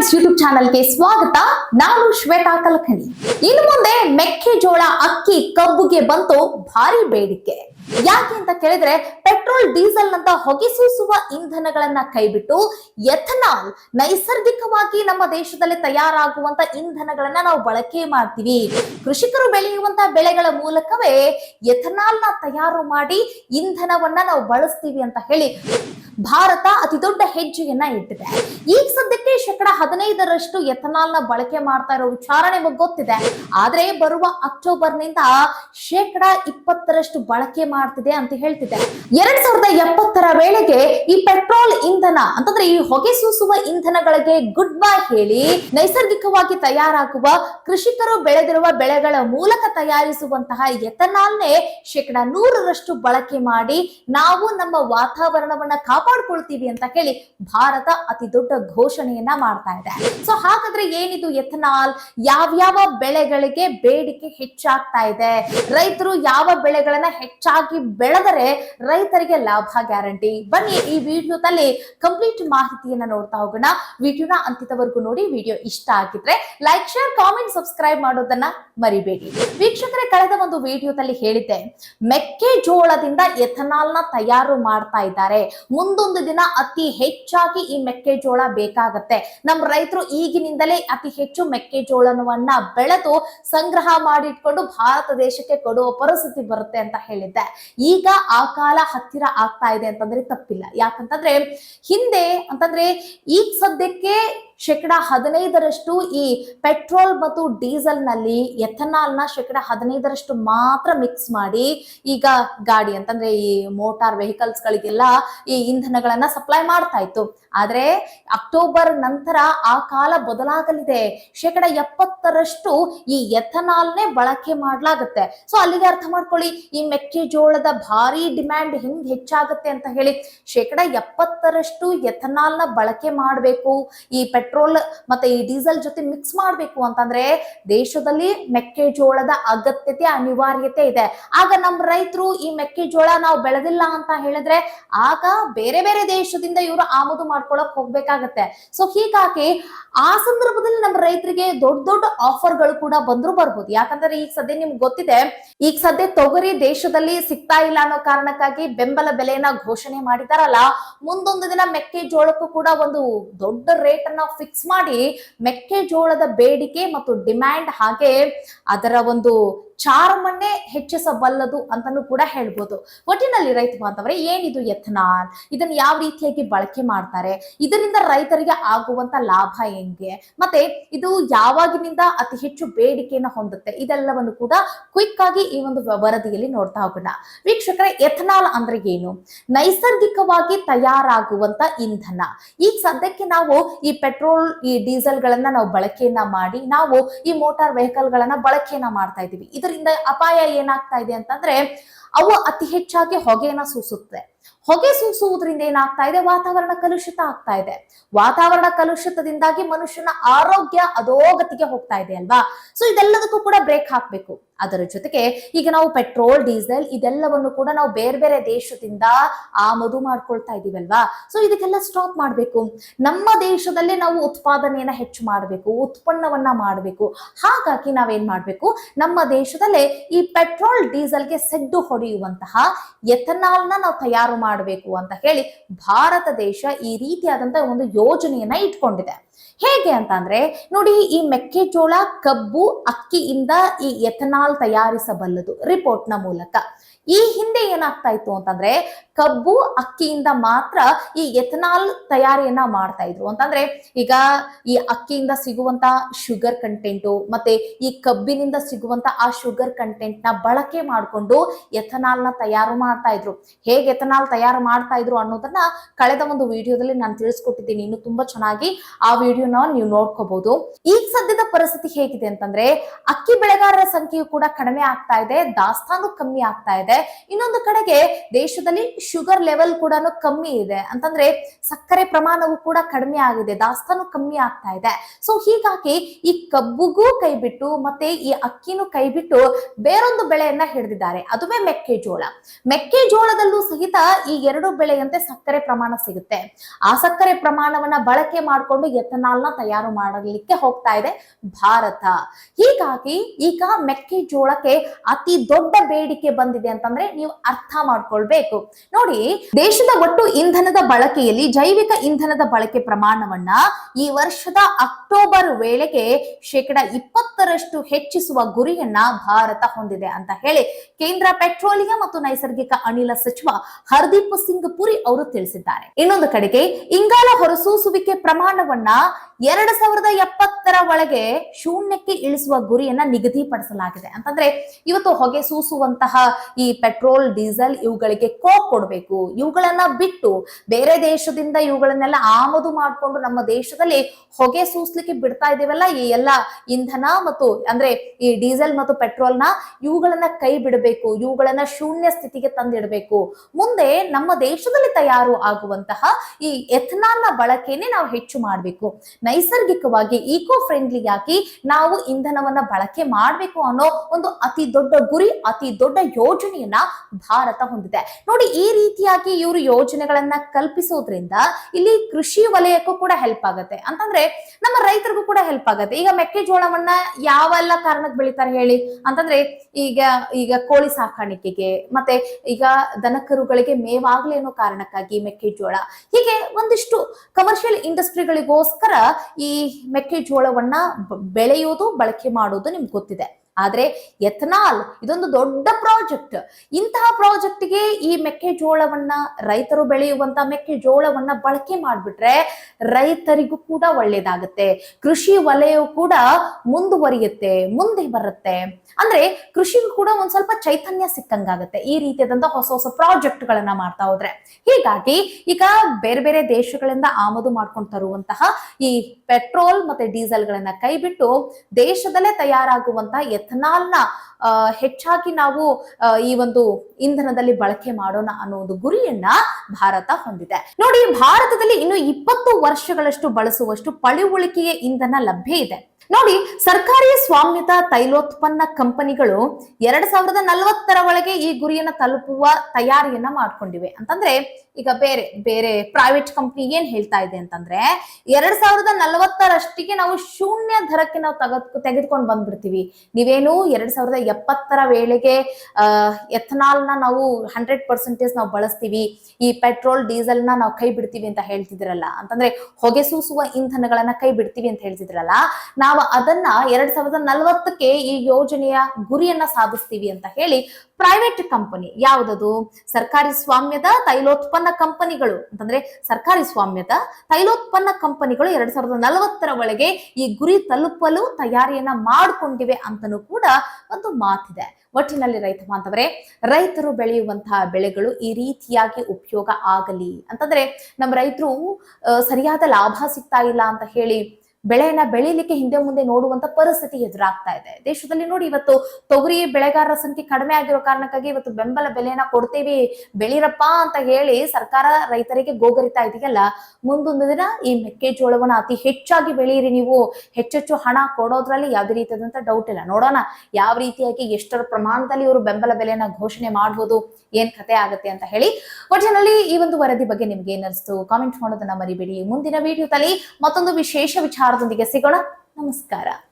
Points YouTube ಚಾನಲ್ಗೆ ಸ್ವಾಗತ. ನಾನು ಶ್ವೇತಾ ಕಲಕಣಿ. ಇನ್ನು ಮುಂದೆ ಮೆಕ್ಕೆಜೋಳ, ಅಕ್ಕಿ, ಕಬ್ಬುಗೆ ಬಂತು ಭಾರಿ ಬೇಡಿಕೆ. ಯಾಕೆ ಅಂತ ಕೇಳಿದ್ರೆ ಪೆಟ್ರೋಲ್ ಡೀಸೆಲ್ ನಂತ ಹೊಗೆ ಸೂಸುವ ಇಂಧನಗಳನ್ನ ಕೈಬಿಟ್ಟು ಎಥನಾಲ್ ನೈಸರ್ಗಿಕವಾಗಿ ನಮ್ಮ ದೇಶದಲ್ಲಿ ತಯಾರಾಗುವಂತ ಇಂಧನಗಳನ್ನ ನಾವು ಬಳಕೆ ಮಾಡ್ತೀವಿ. ಕೃಷಿಕರು ಬೆಳೆಯುವಂತ ಬೆಳೆಗಳ ಮೂಲಕವೇ ಎಥನಾಲ್ನ ತಯಾರು ಮಾಡಿ ಇಂಧನವನ್ನ ನಾವು ಬಳಸ್ತೀವಿ ಅಂತ ಹೇಳಿ ಭಾರತ ಅತಿ ದೊಡ್ಡ ಹೆಜ್ಜೆಯನ್ನ ಇಟ್ಟಿದೆ. ಈಗ ಸದ್ಯಕ್ಕೆ ಶೇಕಡ ಹದಿನೈದರಷ್ಟು ಎಥನಾಲ್ನ ಬಳಕೆ ಮಾಡ್ತಾ ಇರೋ ವಿಚಾರ ನಿಮಗೆ ಗೊತ್ತಿದೆ. ಆದ್ರೆ ಬರುವ ಅಕ್ಟೋಬರ್ನಿಂದ ಶೇಕಡ ಇಪ್ಪತ್ತರಷ್ಟು ಬಳಕೆ ಮಾಡ್ತಿದೆ ಅಂತ ಹೇಳ್ತಿದೆ. ಎರಡ್ ಸಾವಿರದ ಎಪ್ಪತ್ತರ ವೇಳೆಗೆ ಈ ಪೆಟ್ರೋಲ್ ಇಂಧನ, ಅಂತಂದ್ರೆ ಈ ಹೊಗೆ ಸೂಸುವ ಇಂಧನಗಳಿಗೆ ಗುಡ್ ಬೈ ಹೇಳಿ ನೈಸರ್ಗಿಕವಾಗಿ ತಯಾರಾಗುವ ಕೃಷಿಕರು ಬೆಳೆದಿರುವ ಬೆಳೆಗಳ ಮೂಲಕ ತಯಾರಿಸುವಂತಹ ಎಥನಾಲ್ನೇ ಶೇಕಡ ನೂರರಷ್ಟು ಬಳಕೆ ಮಾಡಿ ನಾವು ನಮ್ಮ ವಾತಾವರಣವನ್ನ ಕಾಪಾಡ್ಕೊಳ್ತೀವಿ ಅಂತ ಹೇಳಿ ಭಾರತ ಅತಿ ದೊಡ್ಡ ಘೋಷಣೆಯನ್ನ ಮಾಡ್ತಾ ಇದೆ. ಸೊ ಹಾಗಾದ್ರೆ ಏನಿದು ಎಥನಾಲ್? ಯಾವ್ಯಾವ ಬೆಳೆಗಳಿಗೆ ಬೇಡಿಕೆ ಹೆಚ್ಚಾಗ್ತಾ ಇದೆ? ರೈತರು ಯಾವ ಬೆಳೆಗಳನ್ನ ಹೆಚ್ಚಾಗಿ ಬೆಳೆದರೆ ರೈತರಿಗೆ ಲಾಭ ಗ್ಯಾರಂಟಿ? ಬನ್ನಿ ಈ ವಿಡಿಯೋದಲ್ಲಿ ಕಂಪ್ಲೀಟ್ ಮಾಹಿತಿಯನ್ನ ನೋಡ್ತಾ ಹೋಗೋಣ. ವಿಡಿಯೋನ ಅಂತ್ಯದವರೆಗೂ ನೋಡಿ, ವಿಡಿಯೋ ಇಷ್ಟ ಆಗಿದ್ರೆ ಲೈಕ್ ಶೇರ್ ಕಾಮೆಂಟ್ ಸಬ್ಸ್ಕ್ರೈಬ್ ಮಾಡೋದನ್ನ ಮರಿಬೇಡಿ. ವೀಕ್ಷಕರೇ, ಕಳೆದ ಒಂದು ವಿಡಿಯೋದಲ್ಲಿ ಹೇಳಿದ್ದೆ, ಮೆಕ್ಕೆಜೋಳದಿಂದ ಎಥನಾಲ್ನ ತಯಾರು ಮಾಡ್ತಾ ಇದ್ದಾರೆ. ಮುಂದೊಂದು ದಿನ ಅತಿ ಹೆಚ್ಚಾಗಿ ಈ ಮೆಕ್ಕೆಜೋಳ ಬೇಕಾಗತ್ತೆ. ನಮ್ಮ ರೈತರು ಈಗಿನಿಂದಲೇ ಅತಿ ಹೆಚ್ಚು ಮೆಕ್ಕೆಜೋಳವನ್ನ ಬೆಳೆದು ಸಂಗ್ರಹ ಮಾಡಿಟ್ಕೊಂಡು ಭಾರತ ದೇಶಕ್ಕೆ ಕೊಡುವ ಪರಿಸ್ಥಿತಿ ಬರುತ್ತೆ ಅಂತ ಹೇಳಿದ್ದೆ. ಈಗ ಆ ಕಾಲ ಹತ್ತಿರ ಆಗ್ತಾ ಇದೆ ಅಂತಂದ್ರೆ ತಪ್ಪಿಲ್ಲ. ಯಾಕಂತಂದ್ರೆ ಹಿಂದೆ ಅಂತಂದ್ರೆ ಈ ಸದ್ಯಕ್ಕೆ ಶೇಕಡ ಹದಿನೈದರಷ್ಟು ಈ ಪೆಟ್ರೋಲ್ ಮತ್ತು ಡೀಸೆಲ್ನಲ್ಲಿ ಎಥನಾಲ್ನ ಶೇಕಡ ಹದಿನೈದರಷ್ಟು ಮಾತ್ರ ಮಿಕ್ಸ್ ಮಾಡಿ ಈಗ ಗಾಡಿ ಅಂತಂದ್ರೆ ಈ ಮೋಟಾರ್ ವೆಹಿಕಲ್ಸ್ ಗಳಿಗೆಲ್ಲ ಈ ಇಂಧನಗಳನ್ನ ಸಪ್ಲೈ ಮಾಡ್ತಾ ಇತ್ತು. ಆದ್ರೆ ಅಕ್ಟೋಬರ್ ನಂತರ ಆ ಕಾಲ ಬದಲಾಗಲಿದೆ. ಶೇಕಡ ಎಪ್ಪತ್ತರಷ್ಟು ಈ ಎಥನಾಲ್ನೇ ಬಳಕೆ ಮಾಡಲಾಗುತ್ತೆ. ಸೊ ಅಲ್ಲಿಗೆ ಅರ್ಥ ಮಾಡ್ಕೊಳ್ಳಿ. ಈ ಮೆಕ್ಕೆಜೋಳದ ಭಾರಿ ಡಿಮ್ಯಾಂಡ್ ಹೆಂಗ್ ಹೆಚ್ಚಾಗುತ್ತೆ ಅಂತ ಹೇಳಿ. ಶೇಕಡ ಎಪ್ಪತ್ತರಷ್ಟು ಎಥನಾಲ್ನ ಬಳಕೆ ಮಾಡಬೇಕು. ಈ ಪೆಟ್ರೋಲ್ ಮತ್ತೆ ಈ ಡೀಸೆಲ್ ಜೊತೆ ಮಿಕ್ಸ್ ಮಾಡಬೇಕು ಅಂತಂದ್ರೆ ದೇಶದಲ್ಲಿ ಮೆಕ್ಕೆಜೋಳದ ಅಗತ್ಯತೆ, ಅನಿವಾರ್ಯತೆ ಇದೆ. ಆಗ ನಮ್ಮ ರೈತರು ಈ ಮೆಕ್ಕೆಜೋಳ ನಾವು ಬೆಳೆದಿಲ್ಲ ಅಂತ ಹೇಳಿದ್ರೆ ಆಗ ಬೇರೆ ಬೇರೆ ಬೇರೆ ದೇಶದಿಂದ ಇವರು ಆಮದು ಮಾಡ್ಕೊಳಕ್ ಹೋಗ್ಬೇಕಾಗತ್ತೆ. ಸೊ ಹೀಗಾಗಿ ಆ ಸಂದರ್ಭದಲ್ಲಿ ನಮ್ಮ ರೈತರಿಗೆ ದೊಡ್ಡ ದೊಡ್ಡ ಆಫರ್ಗಳು ಕೂಡ ಬಂದ್ರು ಬರ್ಬೋದು. ಯಾಕಂದ್ರೆ ಈಗ ಸದ್ಯ ನಿಮ್ಗೆ ಗೊತ್ತಿದೆ, ಈಗ ಸದ್ಯ ತೊಗರಿ ದೇಶದಲ್ಲಿ ಸಿಗ್ತಾ ಇಲ್ಲ ಅನ್ನೋ ಕಾರಣಕ್ಕಾಗಿ ಬೆಂಬಲ ಬೆಲೆಯನ್ನ ಘೋಷಣೆ ಮಾಡಿದಾರಲ್ಲ, ಮುಂದೊಂದು ದಿನ ಮೆಕ್ಕೆಜೋಳಕ್ಕೂ ಕೂಡ ಒಂದು ದೊಡ್ಡ ರೇಟ್ ಅನ್ನ ಫಿಕ್ಸ್ ಮಾಡಿ ಮೆಕ್ಕೆಜೋಳದ ಬೇಡಿಕೆ ಮತ್ತು ಡಿಮ್ಯಾಂಡ್ ಹಾಗೆ ಅದರ ಒಂದು ಚಾರ್ಮನ್ನೇ ಹೆಚ್ಚಿಸಬಲ್ಲದು ಅಂತಾನೂ ಕೂಡ ಹೇಳ್ಬೋದು. ಒಟ್ಟಿನಲ್ಲಿ ರೈತ ಬಾಂಧವರೇ, ಏನಿದು ಎಥನಾಲ್? ಇದನ್ನ ಯಾವ ರೀತಿಯಾಗಿ ಬಳಕೆ ಮಾಡ್ತಾರೆ? ಇದರಿಂದ ರೈತರಿಗೆ ಆಗುವಂತ ಲಾಭ ಹೆಂಗೆ? ಮತ್ತೆ ಇದು ಯಾವಾಗಿನಿಂದ ಅತಿ ಹೆಚ್ಚು ಬೇಡಿಕೆಯನ್ನು ಹೊಂದುತ್ತೆ? ಇದೆಲ್ಲವನ್ನು ಕೂಡ ಕ್ವಿಕ್ ಆಗಿ ಈ ಒಂದು ವರದಿಯಲ್ಲಿ ನೋಡ್ತಾ ಹೋಗೋಣ. ವೀಕ್ಷಕರ, ಎಥನಾಲ್ ಅಂದ್ರೆ ಏನು? ನೈಸರ್ಗಿಕವಾಗಿ ತಯಾರಾಗುವಂತ ಇಂಧನ. ಈಗ ಸದ್ಯಕ್ಕೆ ನಾವು ಈ ಪೆಟ್ರೋಲ್, ಈ ಡೀಸೆಲ್ ಗಳನ್ನ ನಾವು ಬಳಕೆಯನ್ನ ಮಾಡಿ, ನಾವು ಈ ಮೋಟಾರ್ ವೆಹಿಕಲ್ ಗಳನ್ನ ಬಳಕೆಯನ್ನ ಮಾಡ್ತಾ ಇದೀವಿ ಇದರಿಂದ ಅಪಾಯ ಏನಾಗ್ತಾ ಇದೆ ಅಂತಂದ್ರೆ, ಅವು ಅತಿ ಹೆಚ್ಚಾಗಿ ಹೊಗೆಯನ್ನ ಸೂಸುತ್ತೆ. ಹೊಗೆ ಸೂಸುವುದರಿಂದ ಏನಾಗ್ತಾ ಇದೆ? ವಾತಾವರಣ ಕಲುಷಿತ ಆಗ್ತಾ ಇದೆ. ವಾತಾವರಣ ಕಲುಷಿತದಿಂದಾಗಿ ಮನುಷ್ಯನ ಆರೋಗ್ಯ ಅದೋಗತಿಗೆ ಹೋಗ್ತಾ ಇದೆ ಅಲ್ವಾ? ಸೊ ಇದೆಲ್ಲದಕ್ಕೂ ಕೂಡ ಬ್ರೇಕ್ ಹಾಕ್ಬೇಕು. ಅದರ ಜೊತೆಗೆ ಈಗ ನಾವು ಪೆಟ್ರೋಲ್, ಡೀಸೆಲ್ ಇದೆಲ್ಲವನ್ನು ಕೂಡ ನಾವು ಬೇರೆ ಬೇರೆ ದೇಶದಿಂದ ಆಮದು ಮಾಡ್ಕೊಳ್ತಾ ಇದೀವಲ್ವಾ? ಸೊ ಇದಕ್ಕೆಲ್ಲ ಸ್ಟಾಪ್ ಮಾಡಬೇಕು. ನಮ್ಮ ದೇಶದಲ್ಲೇ ನಾವು ಉತ್ಪಾದನೆಯನ್ನ ಹೆಚ್ಚು ಮಾಡಬೇಕು, ಉತ್ಪನ್ನವನ್ನ ಮಾಡಬೇಕು. ಹಾಗಾಗಿ ನಾವೇನ್ ಮಾಡಬೇಕು? ನಮ್ಮ ದೇಶದಲ್ಲೇ ಈ ಪೆಟ್ರೋಲ್, ಡೀಸೆಲ್ಗೆ ಸೆಡ್ಡು ಹೊಡೆಯುವಂತಹ ಎಥನಾಲ್ನ ನಾವು ತಯಾರು ಮಾಡಬೇಕು ಅಂತ ಹೇಳಿ ಭಾರತ ದೇಶ ಈ ರೀತಿಯಾದಂತಹ ಒಂದು ಯೋಜನೆಯನ್ನ ಇಟ್ಕೊಂಡಿದೆ. ಹೇಗೆ ಅಂತ ಅಂದ್ರೆ ನೋಡಿ ಈ ಮೆಕ್ಕೆಜೋಳ ಕಬ್ಬು ಅಕ್ಕಿಯಿಂದ ಈ ಎಥನಾಲ್ ತಯಾರಿಸಬಲ್ಲದು ರಿಪೋರ್ಟ್ನ ಮೂಲಕ. ಈ ಹಿಂದೆ ಏನಾಗ್ತಾ ಇತ್ತು ಅಂತಂದ್ರೆ, ಕಬ್ಬು ಅಕ್ಕಿಯಿಂದ ಮಾತ್ರ ಈ ಎಥನಾಲ್ ತಯಾರಿಯನ್ನ ಮಾಡ್ತಾ ಇದ್ರು. ಅಂತಂದ್ರೆ, ಈಗ ಈ ಅಕ್ಕಿಯಿಂದ ಸಿಗುವಂತ ಶುಗರ್ ಕಂಟೆಂಟು ಮತ್ತೆ ಈ ಕಬ್ಬಿನಿಂದ ಸಿಗುವಂತ ಆ ಶುಗರ್ ಕಂಟೆಂಟ್ನ ಬಳಕೆ ಮಾಡಿಕೊಂಡು ಎಥನಾಲ್ನ ತಯಾರು ಮಾಡ್ತಾ ಇದ್ರು. ಹೇಗೆ ಎಥನಾಲ್ ತಯಾರು ಮಾಡ್ತಾ ಇದ್ರು ಅನ್ನೋದನ್ನ ಕಳೆದ ಒಂದು ವಿಡಿಯೋದಲ್ಲಿ ನಾನು ತಿಳಿಸ್ಕೊಟ್ಟಿದ್ದೀನಿ. ಇನ್ನು ತುಂಬಾ ಚೆನ್ನಾಗಿ ಆ ವಿಡಿಯೋನ ನೀವು ನೋಡ್ಕೋಬಹುದು. ಈಗ ಸದ್ಯದ ಪರಿಸ್ಥಿತಿ ಹೇಗಿದೆ ಅಂತಂದ್ರೆ, ಅಕ್ಕಿ ಬೆಳೆಗಾರರ ಸಂಖ್ಯೆಯು ಕೂಡ ಕಡಿಮೆ ಆಗ್ತಾ ಇದೆ, ದಾಸ್ತಾನು ಕಮ್ಮಿ ಆಗ್ತಾ ಇದೆ. ಇನ್ನೊಂದು ಕಡೆಗೆ ದೇಶದಲ್ಲಿ ಶುಗರ್ ಲೆವೆಲ್ ಕೂಡ ಕಮ್ಮಿ ಇದೆ ಅಂತಂದ್ರೆ, ಸಕ್ಕರೆ ಪ್ರಮಾಣವು ಕೂಡ ಕಡಿಮೆ ಆಗಿದೆ, ದಾಸ್ತಾನು ಕಮ್ಮಿ ಆಗ್ತಾ ಇದೆ. ಸೊ ಹೀಗಾಗಿ ಈ ಕಬ್ಬುಗೂ ಕೈ ಬಿಟ್ಟು ಮತ್ತೆ ಈ ಅಕ್ಕಿನೂ ಕೈ ಬಿಟ್ಟು ಬೇರೊಂದು ಬೆಳೆಯನ್ನ ಹಿಡಿದಿದ್ದಾರೆ. ಅದುವೇ ಮೆಕ್ಕೆಜೋಳ. ಮೆಕ್ಕೆಜೋಳದಲ್ಲೂ ಸಹಿತ ಈ ಎರಡು ಬೆಳೆಯಂತೆ ಸಕ್ಕರೆ ಪ್ರಮಾಣ ಸಿಗುತ್ತೆ. ಆ ಸಕ್ಕರೆ ಪ್ರಮಾಣವನ್ನ ಬಳಕೆ ಮಾಡಿಕೊಂಡು ಎಥನಾಲ್ನ ತಯಾರು ಮಾಡಲಿಕ್ಕೆ ಹೋಗ್ತಾ ಇದೆ ಭಾರತ. ಹೀಗಾಗಿ ಈಗ ಮೆಕ್ಕೆಜೋಳಕ್ಕೆ ಅತಿ ದೊಡ್ಡ ಬೇಡಿಕೆ ಬಂದಿದೆ ಅಂತಂದ್ರೆ ನೀವು ಅರ್ಥ ಮಾಡ್ಕೊಳ್ಬೇಕು. ನೋಡಿ, ದೇಶದ ಒಟ್ಟು ಇಂಧನದ ಬಳಕೆಯಲ್ಲಿ ಜೈವಿಕ ಇಂಧನದ ಬಳಕೆ ಪ್ರಮಾಣವನ್ನ ಈ ವರ್ಷದ ಅಕ್ಟೋಬರ್ ವೇಳೆಗೆ ಶೇಕಡ ಇಪ್ಪತ್ತರಷ್ಟು ಹೆಚ್ಚಿಸುವ ಗುರಿಯನ್ನ ಭಾರತ ಹೊಂದಿದೆ ಅಂತ ಹೇಳಿ ಕೇಂದ್ರ ಪೆಟ್ರೋಲಿಯಂ ಮತ್ತು ನೈಸರ್ಗಿಕ ಅನಿಲ ಸಚಿವ ಹರ್ದೀಪ್ ಸಿಂಗ್ ಪುರಿ ಅವರು ತಿಳಿಸಿದ್ದಾರೆ. ಇನ್ನೊಂದು ಕಡೆಗೆ ಇಂಗಾಲ ಹೊರಸೂಸುವಿಕೆ ಪ್ರಮಾಣವನ್ನ ಎರಡ್ ಸಾವಿರದ ಎಪ್ಪತ್ತರ ಒಳಗೆ ಶೂನ್ಯಕ್ಕೆ ಇಳಿಸುವ ಗುರಿಯನ್ನ ನಿಗದಿಪಡಿಸಲಾಗಿದೆ. ಅಂತಂದ್ರೆ ಇವತ್ತು ಹೊಗೆ ಸೂಸುವಂತಹ ಈ ಪೆಟ್ರೋಲ್, ಡೀಸೆಲ್ ಇವುಗಳಿಗೆ ಕೋಕ್ ಕೊಡಬೇಕು. ಇವುಗಳನ್ನ ಬಿಟ್ಟು ಬೇರೆ ದೇಶದಿಂದ ಇವುಗಳನ್ನೆಲ್ಲ ಆಮದು ಮಾಡಿಕೊಂಡು ನಮ್ಮ ದೇಶದಲ್ಲಿ ಹೊಗೆ ಸೂಸ್ಲಿಕ್ಕೆ ಬಿಡ್ತಾ ಇದೀವಲ್ಲ ಈ ಎಲ್ಲ ಇಂಧನ ಮತ್ತು ಅಂದ್ರೆ ಈ ಡೀಸೆಲ್ ಮತ್ತು ಪೆಟ್ರೋಲ್ನ ಇವುಗಳನ್ನ ಕೈ ಬಿಡಬೇಕು, ಇವುಗಳನ್ನ ಶೂನ್ಯ ಸ್ಥಿತಿಗೆ ತಂದಿಡಬೇಕು. ಮುಂದೆ ನಮ್ಮ ದೇಶದಲ್ಲಿ ತಯಾರು ಆಗುವಂತಹ ಈ ಎಥನಾಲ್ನ ಬಳಕೆನೆ ನಾವು ಹೆಚ್ಚು ಮಾಡಬೇಕು. ನೈಸರ್ಗಿಕವಾಗಿ ಈಕೋ ಫ್ರೆಂಡ್ಲಿ ಆಗಿ ನಾವು ಇಂಧನವನ್ನ ಬಳಕೆ ಮಾಡಬೇಕು ಅನ್ನೋ ಒಂದು ಅತಿ ದೊಡ್ಡ ಗುರಿ, ಅತಿ ದೊಡ್ಡ ಯೋಜನೆಯನ್ನ ಭಾರತ ಹೊಂದಿದೆ. ನೋಡಿ, ಈ ರೀತಿಯಾಗಿ ಇವರು ಯೋಜನೆಗಳನ್ನ ಕಲ್ಪಿಸೋದ್ರಿಂದ ಇಲ್ಲಿ ಕೃಷಿ ವಲಯಕ್ಕೂ ಕೂಡ ಹೆಲ್ಪ್ ಆಗುತ್ತೆ. ಅಂತಂದ್ರೆ ನಮ್ಮ ರೈತರಿಗೂ ಕೂಡ ಹೆಲ್ಪ್ ಆಗುತ್ತೆ. ಈಗ ಮೆಕ್ಕೆಜೋಳವನ್ನ ಯಾವೆಲ್ಲ ಕಾರಣಕ್ಕೆ ಬೆಳಿತಾರೆ ಹೇಳಿ? ಅಂತಂದ್ರೆ ಈಗ ಈಗ ಕೋಳಿ ಸಾಕಾಣಿಕೆಗೆ, ಮತ್ತೆ ಈಗ ದನಕರುಗಳಿಗೆ ಮೇವಾಗ್ಲಿ ಅನ್ನೋ ಕಾರಣಕ್ಕಾಗಿ ಮೆಕ್ಕೆಜೋಳ. ಹೀಗೆ ಒಂದಿಷ್ಟು ಕಮರ್ಷಿಯಲ್ ಇಂಡಸ್ಟ್ರಿಗಳಿಗೋಸ್ಕರ ಈ ಮೆಕ್ಕೆಜೋಳವನ್ನ ಬೆಳೆಯೋದು ಬಳಕೆ ಮಾಡೋದು ನಿಮ್ಗೆ ಗೊತ್ತಿದೆ. ಆದ್ರೆ ಎಥನಾಲ್ ಇದೊಂದು ದೊಡ್ಡ ಪ್ರಾಜೆಕ್ಟ್. ಇಂತಹ ಪ್ರಾಜೆಕ್ಟ್ಗೆ ಈ ಮೆಕ್ಕೆಜೋಳವನ್ನ ರೈತರು ಬೆಳೆಯುವಂತ ಮೆಕ್ಕೆಜೋಳವನ್ನ ಬಳಕೆ ಮಾಡಿಬಿಟ್ರೆ ರೈತರಿಗೂ ಕೂಡ ಒಳ್ಳೇದಾಗುತ್ತೆ. ಕೃಷಿ ವಲಯವು ಕೂಡ ಮುಂದುವರಿಯುತ್ತೆ, ಮುಂದೆ ಬರುತ್ತೆ. ಅಂದ್ರೆ ಕೃಷಿಗೂ ಕೂಡ ಒಂದ್ ಸ್ವಲ್ಪ ಚೈತನ್ಯ ಸಿಕ್ಕಂಗಾಗುತ್ತೆ ಈ ರೀತಿಯಾದಂತ ಹೊಸ ಹೊಸ ಪ್ರಾಜೆಕ್ಟ್ ಗಳನ್ನ ಮಾಡ್ತಾ ಹೋದ್ರೆ. ಹೀಗಾಗಿ ಈಗ ಬೇರೆ ಬೇರೆ ದೇಶಗಳಿಂದ ಆಮದು ಮಾಡ್ಕೊಂಡು ತರುವಂತಹ ಈ ಪೆಟ್ರೋಲ್ ಮತ್ತೆ ಡೀಸೆಲ್ ಗಳನ್ನ ಕೈಬಿಟ್ಟು ದೇಶದಲ್ಲೇ ತಯಾರಾಗುವಂತಹ ಎಥನಾಲ್ನ ಆ, ಹೆಚ್ಚಾಗಿ ನಾವು ಈ ಒಂದು ಇಂಧನದಲ್ಲಿ ಬಳಕೆ ಮಾಡೋಣ ಅನ್ನೋ ಒಂದು ಗುರಿಯನ್ನ ಭಾರತ ಹೊಂದಿದೆ. ನೋಡಿ, ಭಾರತದಲ್ಲಿ ಇನ್ನು ಇಪ್ಪತ್ತು ವರ್ಷಗಳಷ್ಟು ಬಳಸುವಷ್ಟು ಪಳಿಯುಳಿಕೆಯ ಇಂಧನ ಲಭ್ಯ ಇದೆ. ನೋಡಿ, ಸರ್ಕಾರಿ ಸ್ವಾಮ್ಯದ ತೈಲೋತ್ಪನ್ನ ಕಂಪನಿಗಳು ಎರಡ್ ಸಾವಿರದ ನಲವತ್ತರ ಒಳಗೆ ಈ ಗುರಿಯನ್ನ ತಲುಪುವ ತಯಾರಿಯನ್ನ ಮಾಡ್ಕೊಂಡಿವೆ. ಅಂತಂದ್ರೆ, ಈಗ ಬೇರೆ ಬೇರೆ ಪ್ರೈವೇಟ್ ಕಂಪ್ನಿ ಏನ್ ಹೇಳ್ತಾ ಇದೆ ಅಂತಂದ್ರೆ, ಎರಡ್ ಸಾವಿರದ ನಲವತ್ತರಷ್ಟಿಗೆ ನಾವು ಶೂನ್ಯ ದರಕ್ಕೆ ನಾವು ತಗದ್, ತೆಗೆದುಕೊಂಡು ಬಂದ್ಬಿಡ್ತೀವಿ. ನೀವೇನು ಎರಡ್ ಸಾವಿರದ ಎಪ್ಪತ್ತರ ವೇಳೆಗೆ ಎಥನಾಲ್ನ ನಾವು ಹಂಡ್ರೆಡ್ ಪರ್ಸೆಂಟೇಜ್ ನಾವು ಬಳಸ್ತೀವಿ, ಈ ಪೆಟ್ರೋಲ್ ಡೀಸೆಲ್ನ ನಾವು ಕೈ ಬಿಡ್ತೀವಿ ಅಂತ ಹೇಳ್ತಿದ್ರಲ್ಲ. ಅಂತಂದ್ರೆ ಹೊಗೆ ಸೂಸುವ ಇಂಧನಗಳನ್ನ ಕೈ ಬಿಡ್ತೀವಿ ಅಂತ ಹೇಳ್ತಿದ್ರಲ್ಲ, ನಾವು ಅದನ್ನ ಎರಡ್ ಸಾವಿರದ ನಲವತ್ತಕ್ಕೆ ಈ ಯೋಜನೆಯ ಗುರಿಯನ್ನ ಸಾಧಿಸ್ತೀವಿ ಅಂತ ಹೇಳಿ ಪ್ರೈವೇಟ್ ಕಂಪನಿ ಯಾವುದದು? ಸರ್ಕಾರಿ ಸ್ವಾಮ್ಯದ, ತೈಲೋತ್ಪನ್ನ ಕಂಪನಿಗಳು. ಅಂತಂದ್ರೆ ಸರ್ಕಾರಿ ಸ್ವಾಮ್ಯದ, ತೈಲೋತ್ಪನ್ನ ಕಂಪನಿಗಳು ಎರಡ್ ಸಾವಿರದ ನಲವತ್ತರ ಒಳಗೆ ಈ ಗುರಿ ತಲುಪಲು ತಯಾರಿಯನ್ನ ಮಾಡಿಕೊಂಡಿವೆ ಅಂತನೂ ಕೂಡ ಒಂದು ಮಾತಿದೆ. ಒಟ್ಟಿನಲ್ಲಿ ರೈತ ಬಾಂಧವರೇ, ರೈತರು ಬೆಳೆಯುವಂತಹ ಬೆಳೆಗಳು ಈ ರೀತಿಯಾಗಿ ಉಪಯೋಗ ಆಗಲಿ. ಅಂತಂದ್ರೆ ನಮ್ಮ ರೈತರು ಸರಿಯಾದ ಲಾಭ ಸಿಗ್ತಾ ಇಲ್ಲ ಅಂತ ಹೇಳಿ ಬೆಳೆಯನ್ನ ಬೆಳೀಲಿಕ್ಕೆ ಹಿಂದೆ ಮುಂದೆ ನೋಡುವಂತ ಪರಿಸ್ಥಿತಿ ಎದುರಾಗ್ತಾ ಇದೆ. ದೇಶದಲ್ಲಿ ನೋಡಿ, ಇವತ್ತು ತೊಗರಿ ಬೆಳೆಗಾರರ ಸಂಖ್ಯೆ ಕಡಿಮೆ ಆಗಿರೋ ಕಾರಣಕ್ಕಾಗಿ ಇವತ್ತು ಬೆಂಬಲ ಬೆಲೆಯನ್ನ ಕೊಡ್ತೀವಿ, ಬೆಳಿರಪ್ಪ ಅಂತ ಹೇಳಿ ಸರ್ಕಾರ ರೈತರಿಗೆ ಗೋಗರಿತಾ ಇದೆಯಲ್ಲ, ಮುಂದೊಂದು ದಿನ ಈ ಮೆಕ್ಕೆಜೋಳವನ್ನ ಅತಿ ಹೆಚ್ಚಾಗಿ ಬೆಳೆಯಿರಿ ನೀವು. ಹೆಚ್ಚೆಚ್ಚು ಹಣ ಕೊಡೋದ್ರಲ್ಲಿ ಯಾವುದೇ ರೀತಿಯಾದಂತ ಡೌಟ್ ಇಲ್ಲ. ನೋಡೋಣ, ಯಾವ ರೀತಿಯಾಗಿ ಎಷ್ಟರ ಪ್ರಮಾಣದಲ್ಲಿ ಇವರು ಬೆಂಬಲ ಬೆಲೆಯನ್ನ ಘೋಷಣೆ ಮಾಡ್ಬೋದು, ಏನ್ ಕತೆ ಆಗುತ್ತೆ ಅಂತ ಹೇಳಿ ಒಟ್ಟಿನಲ್ಲಿ ಈ ಒಂದು ವರದಿ ಬಗ್ಗೆ ನಿಮ್ಗೆ ಏನಿಸ್ತು ಕಾಮೆಂಟ್ ಮಾಡೋದನ್ನ ಮರಿಬೇಡಿ. ಮುಂದಿನ ವಿಡಿಯೋದಲ್ಲಿ ಮತ್ತೊಂದು ವಿಶೇಷ പ്രാർത്ഥന വികസിക്കണം. നമസ്കാരം.